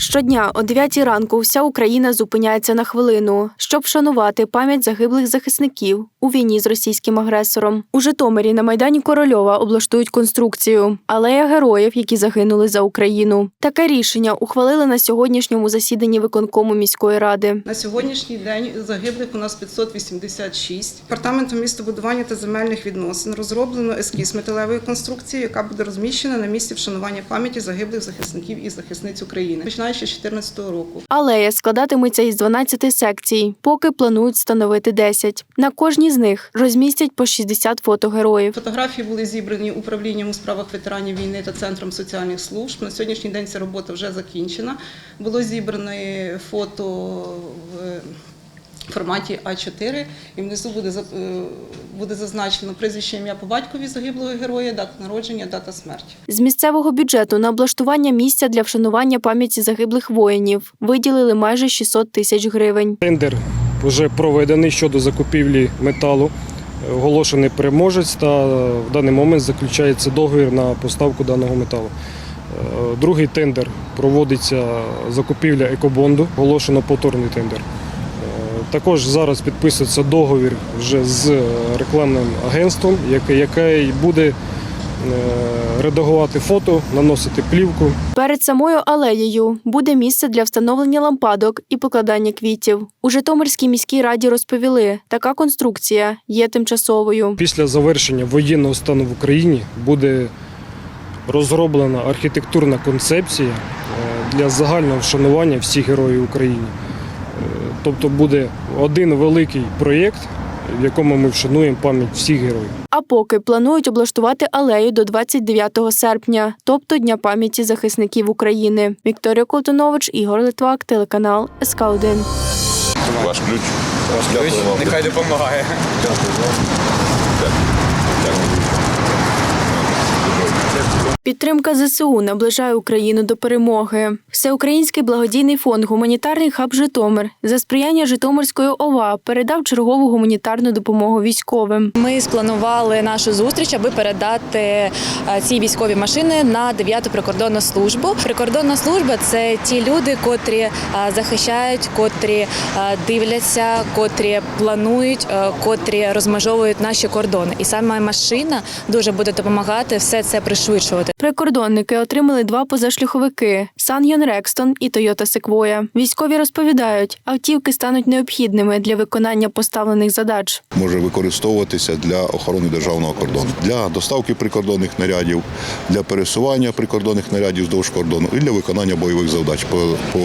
Щодня о 9 ранку вся Україна зупиняється на хвилину, щоб вшанувати пам'ять загиблих захисників у війні з російським агресором. У Житомирі на майдані Корольова облаштують конструкцію алея героїв, які загинули за Україну. Таке рішення ухвалили на сьогоднішньому засіданні виконкому міської ради. На сьогоднішній день загиблих у нас 586. Департаментом містобудування та земельних відносин розроблено ескіз металевої конструкції, яка буде розміщена на місці вшанування пам'яті загиблих захисників і захисниць України, починаючи 2014 року. Алея складатиметься із 12 секцій, поки планують встановити 10. На кожній з них розмістять по 60 фото героїв. Фотографії були зібрані управлінням у справах ветеранів війни та центром соціальних служб. На сьогоднішній день ця робота вже закінчена. Було зібрано фото в форматі А4, і внизу буде за- е, буде зазначено прізвище ім'я по батькові загиблого героя, дата народження, дата смерті. З місцевого бюджету на облаштування місця для вшанування пам'яті загиблих воїнів виділили майже 600 тисяч гривень. Тендер вже проведений щодо закупівлі металу. Оголошений переможець та в даний момент заключається договір на поставку даного металу. Е, Другий тендер проводиться закупівля екобонду, оголошено повторний тендер. Е, Також зараз підписується договір вже з рекламним агентством, яке, яке буде е, редагувати фото, наносити плівку. Перед самою алеєю буде місце для встановлення лампадок і покладання квітів. У Житомирській міській раді розповіли, така конструкція є тимчасовою. Після завершення воєнного стану в Україні буде розроблена архітектурна концепція е, для загального вшанування всіх героїв України. Тобто буде один великий проєкт, в якому ми вшануємо пам'ять всіх героїв. А поки планують облаштувати алею до 29 серпня, тобто Дня пам'яті захисників України. Вікторія Колтунович, Ігор Литвак, телеканал СК 1 Ваш ключ. Ваш ключ. Нехай допомагає. Підтримка ЗСУ наближає Україну до перемоги. Всеукраїнський благодійний фонд Гуманітарний хаб Житомир за сприяння Житомирської ОВА передав чергову гуманітарну допомогу військовим. Ми спланували нашу зустріч, аби передати е, ці військові машини на 9-ту прикордонну службу. Прикордонна служба це ті люди, котрі е, захищають, котрі е, дивляться, котрі планують, котрі розмежовують наші кордони. І саме машина дуже буде допомагати все це пришвидшувати. Прикордонники отримали два позашляховики Санйон Рекстон і Тойота Секвоя. Військові розповідають, автівки стануть необхідними для виконання поставлених задач. Може використовуватися для охорони державного кордону, для доставки прикордонних нарядів, для пересування прикордонних нарядів вздовж кордону і для виконання бойових завдач по, по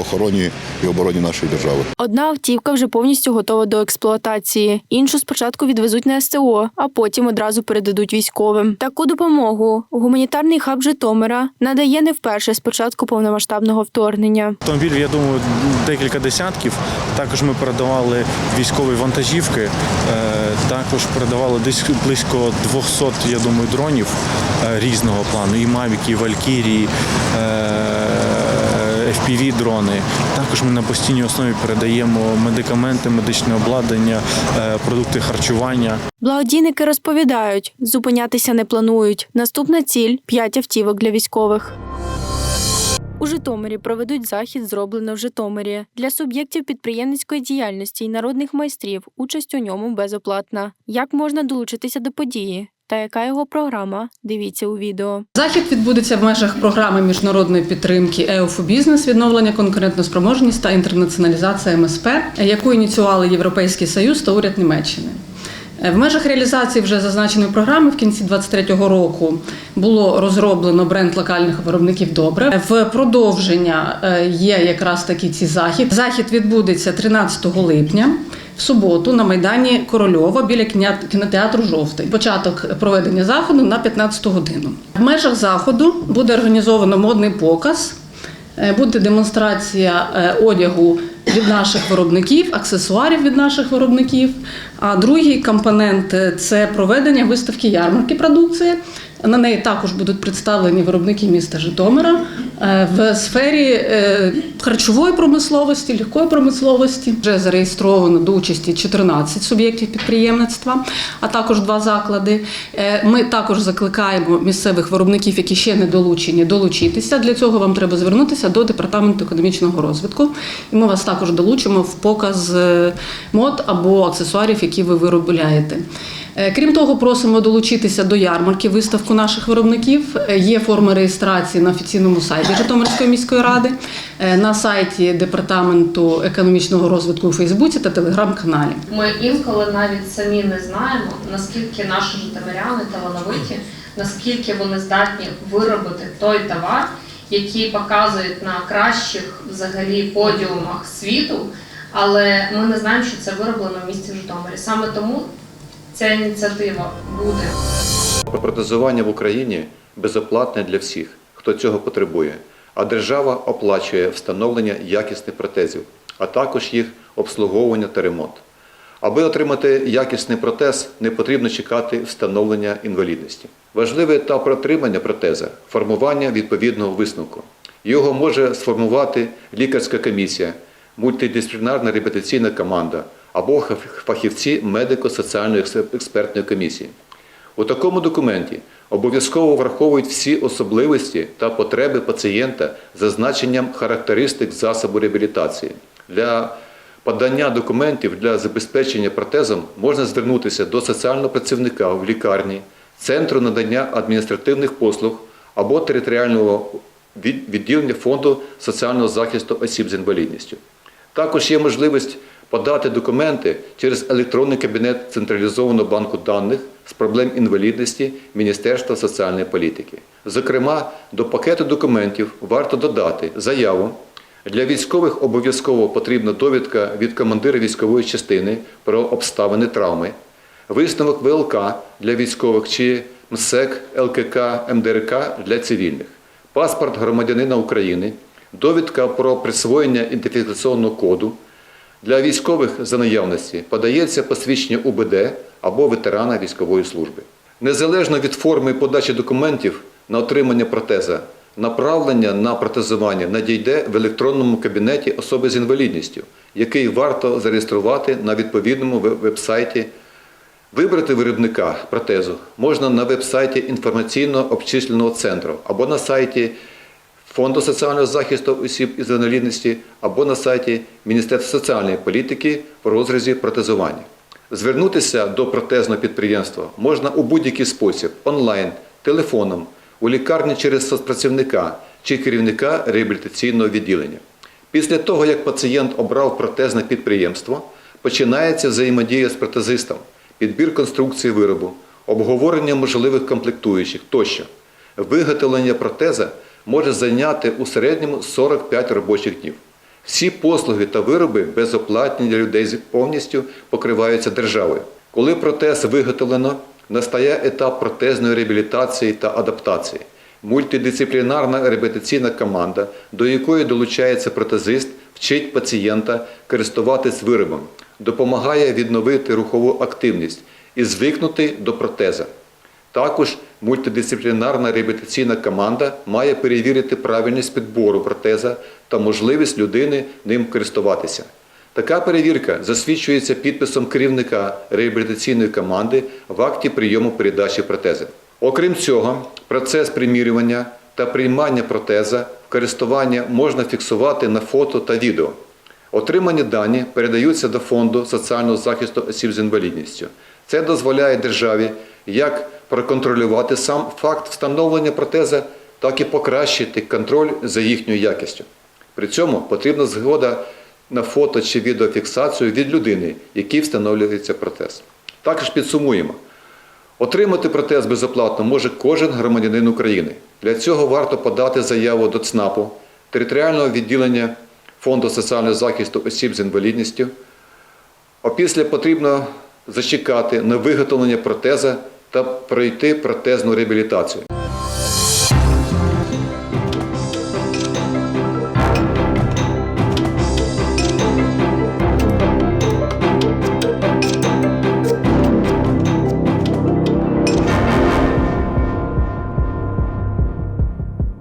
охороні і обороні нашої держави. Одна автівка вже повністю готова до експлуатації. Іншу спочатку відвезуть на СТО, а потім одразу передадуть військовим. Таку допомогу гуманітарний хаб Житомира надає не вперше з початку повномасштабного вторгнення. Автомобілів, я думаю, декілька десятків. Також ми передавали військові вантажівки. Е, Також передавали десь близько 200, я думаю, дронів е, різного плану. І Мавіки, і Валькірії, fpv дрони. Також ми на постійній основі передаємо медикаменти, медичне обладнання, е, продукти харчування. Благодійники розповідають, зупинятися не планують. Наступна ціль п'ять автівок для військових. У Житомирі проведуть захід, зроблено в Житомирі. Для суб'єктів підприємницької діяльності і народних майстрів участь у ньому безоплатна. Як можна долучитися до події? Та яка його програма? Дивіться у відео. Захід відбудеться в межах програми міжнародної підтримки ЕОФУ Бізнес, відновлення конкурентоспроможність та інтернаціоналізація МСП, яку ініціювали Європейський Союз та уряд Німеччини. В межах реалізації вже зазначеної програми в кінці 2023 року було розроблено бренд локальних виробників добре. В продовження е, є якраз таки ці захід. Захід відбудеться 13 липня. В суботу на майдані Корольова біля кінотеатру Жовтий. Початок проведення заходу на 15 годину. В межах заходу буде організовано модний показ. Е, Буде демонстрація е, одягу від наших виробників, аксесуарів від наших виробників. А другий компонент е, це проведення виставки ярмарки продукції. На неї також будуть представлені виробники міста Житомира, В сфері е, харчової промисловості, легкої промисловості вже зареєстровано до участі 14 суб'єктів підприємництва, а також два заклади. Е, Ми також закликаємо місцевих виробників, які ще не долучені, долучитися. Для цього вам треба звернутися до департаменту економічного розвитку, і ми вас також долучимо в показ е, мод або аксесуарів, які ви виробляєте. Е, Крім того, просимо долучитися до ярмарки виставку наших виробників. Е, Є форма реєстрації на офіційному сайті Житомирської міської ради, е, на сайті департаменту економічного розвитку у Фейсбуці та телеграм-каналі. Ми інколи навіть самі не знаємо, наскільки наші житомиряни талановиті, наскільки вони здатні виробити той товар, який показують на кращих взагалі подіумах світу, але ми не знаємо, що це вироблено в місті Житомирі. Саме тому ця ініціатива буде. Протезування в Україні безоплатне для всіх, хто цього потребує, а держава оплачує встановлення якісних протезів, а також їх обслуговування та ремонт. Аби отримати якісний протез, не потрібно чекати встановлення інвалідності. Важливий етап отримання протеза формування відповідного висновку. Його може сформувати лікарська комісія, мультидисциплінарна реабілітаційна команда або фахівці медико-соціальної експертної комісії. У такому документі обов'язково враховують всі особливості та потреби пацієнта за значенням характеристик засобу реабілітації. Для подання документів для забезпечення протезом можна звернутися до соціального працівника в лікарні, центру надання адміністративних послуг або територіального відділення фонду соціального захисту осіб з інвалідністю. Також є можливість подати документи через електронний кабінет централізованого банку даних з проблем інвалідності Міністерства соціальної політики. Зокрема, до пакету документів варто додати заяву. Для військових обов'язково потрібна довідка від командира військової частини про обставини травми, висновок ВЛК для військових чи МСЕК, ЛКК, МДРК для цивільних, паспорт громадянина України, довідка про присвоєння ідентифікаційного коду. Для військових за наявності подається посвідчення УБД або ветерана військової служби. Незалежно від форми подачі документів на отримання протеза, направлення на протезування надійде в електронному кабінеті особи з інвалідністю, який варто зареєструвати на відповідному веб- веб-сайті Вибрати виробника протезу можна на веб-сайті інформаційного обчисленого центру або на сайті Фонду соціального захисту осіб із інвалідності або на сайті Міністерства соціальної політики в розрізі протезування. Звернутися до протезного підприємства можна у будь-який спосіб онлайн, телефоном, у лікарні через соцпрацівника чи керівника реабілітаційного відділення. Після того, як пацієнт обрав протезне підприємство, починається взаємодія з протезистом, підбір конструкції виробу, обговорення можливих комплектуючих тощо. Виготовлення протеза може зайняти у середньому 45 робочих днів. Всі послуги та вироби безоплатні для людей повністю покриваються державою. Коли протез виготовлено, настає етап протезної реабілітації та адаптації. Мультидисциплінарна реабілітаційна команда, до якої долучається протезист, вчить пацієнта користуватись виробом, допомагає відновити рухову активність і звикнути до протеза. Також мультидисциплінарна реабілітаційна команда має перевірити правильність підбору протеза та можливість людини ним користуватися. Така перевірка засвідчується підписом керівника реабілітаційної команди в акті прийому передачі протези. Окрім цього, процес примірювання та приймання протеза в користування можна фіксувати на фото та відео. Отримані дані передаються до Фонду соціального захисту осіб з інвалідністю. Це дозволяє державі як проконтролювати сам факт встановлення протеза, так і покращити контроль за їхньою якістю. При цьому потрібна згода на фото чи відеофіксацію від людини, якій встановлюється протез. Також підсумуємо. Отримати протез безоплатно може кожен громадянин України. Для цього варто подати заяву до ЦНАПу, територіального відділення Фонду соціального захисту осіб з інвалідністю. Опісля потрібно зачекати на виготовлення протеза та пройти протезну реабілітацію.